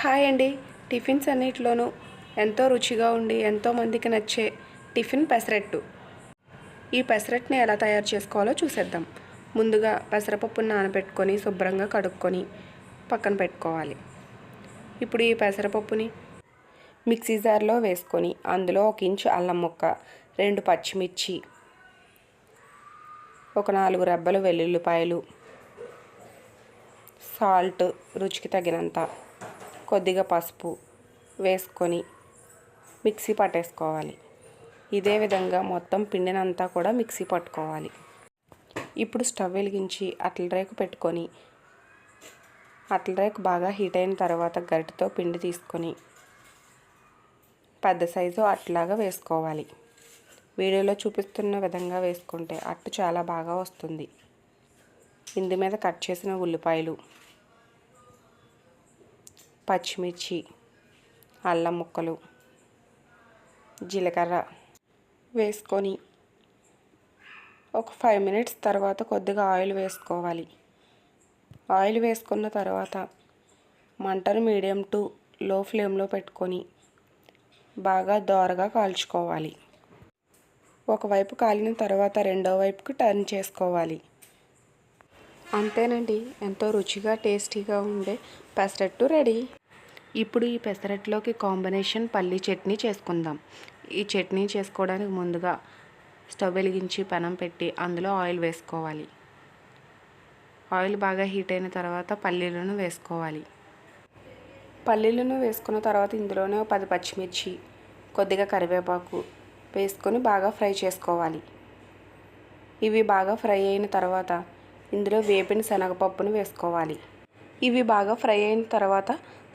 Hi అండి. Tiffins అన్నిటిలోనూ ఎంతో రుచిగా ఉండి ఎంతో మందికి నచ్చే టిఫిన్ పెసరట్టు. ఈ పెసరట్టుని ఎలా తయారు చేసుకోవాలో చూసేద్దాం. ముందుగా పెసరపప్పును నానబెట్టుకొని శుభ్రంగా కడుక్కొని పక్కన పెట్టుకోవాలి. ఇప్పుడు ఈ పెసరపప్పుని మిక్సీ జార్లో వేసుకొని అందులో ఒక ఇంచు అల్లం ముక్క రెండు పచ్చిమిర్చి ఒక నాలుగు రెబ్బలు వెల్లుల్లిపాయలు సాల్ట్ రుచికి తగినంత కొద్దిగా పసుపు వేసుకొని మిక్సీ పట్టేసుకోవాలి. ఇదే విధంగా మొత్తం పిండినంతా కూడా మిక్సీ పట్టుకోవాలి. ఇప్పుడు స్టవ్ వెలిగించి అట్ల రేకు పెట్టుకొని అట్ల రేకు బాగా హీట్ అయిన తర్వాత గరిటతో పిండి తీసుకొని పెద్ద సైజు అట్లాగా వేసుకోవాలి. వీడియోలో చూపిస్తున్న విధంగా వేసుకుంటే అట్టు చాలా బాగా వస్తుంది. ఇందు మీద కట్ చేసిన ఉల్లిపాయలు పచ్చిమిర్చి అల్లం ముక్కలు జీలకర్ర వేసుకొని ఒక ఫైవ్ మినిట్స్ తర్వాత కొద్దిగా ఆయిల్ వేసుకోవాలి. ఆయిల్ వేసుకున్న తర్వాత మంటను మీడియం టు లో ఫ్లేమ్లో పెట్టుకొని బాగా దోరగా కాల్చుకోవాలి. ఒకవైపు కాలిన తర్వాత రెండో వైపుకి టర్న్ చేసుకోవాలి. అంతేనండి. ఎంతో రుచిగా టేస్టీగా ఉండే పెసరట్టు రెడీ. ఇప్పుడు ఈ పెసరట్లోకి కాంబినేషన్ పల్లీ చట్నీ చేసుకుందాం. ఈ చట్నీ చేసుకోవడానికి ముందుగా స్టవ్ వెలిగించి పెనం పెట్టి అందులో ఆయిల్ వేసుకోవాలి. ఆయిల్ బాగా హీట్ అయిన తర్వాత పల్లీలను వేసుకోవాలి. పల్లీలను వేసుకున్న తర్వాత ఇందులోనే పది పచ్చిమిర్చి కొద్దిగా కరివేపాకు వేసుకొని బాగా ఫ్రై చేసుకోవాలి. ఇవి బాగా ఫ్రై అయిన తర్వాత ఇందులో వేపిన శనగపప్పును వేసుకోవాలి. ఇవి బాగా ఫ్రై అయిన తర్వాత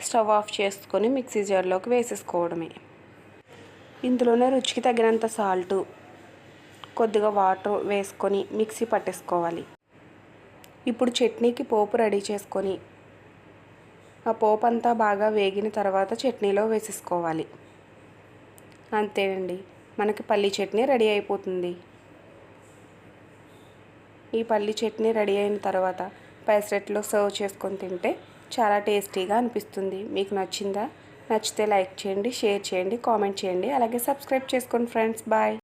స్టవ్ ఆఫ్ చేసుకొని మిక్సీ జార్లోకి వేసేసుకోవడమే. ఇందులోనే రుచికి తగినంత సాల్టు కొద్దిగా వాటర్ వేసుకొని మిక్సీ పట్టేసుకోవాలి. ఇప్పుడు చట్నీకి పోపు రెడీ చేసుకొని ఆ పోపు అంతా బాగా వేగిన తర్వాత చట్నీలో వేసేసుకోవాలి. అంతేనండి మనకి పల్లీ చట్నీ రెడీ అయిపోతుంది. ఈ పల్లి చట్నీ రెడీ అయిన తర్వాత పెసరెట్లో సర్వ్ చేసుకొని తింటే చాలా టేస్టీగా అనిపిస్తుంది. మీకు నచ్చిందా? నచ్చితే లైక్ చేయండి షేర్ చేయండి కామెంట్ చేయండి. అలాగే సబ్స్క్రైబ్ చేసుకోండి ఫ్రెండ్స్. బాయ్.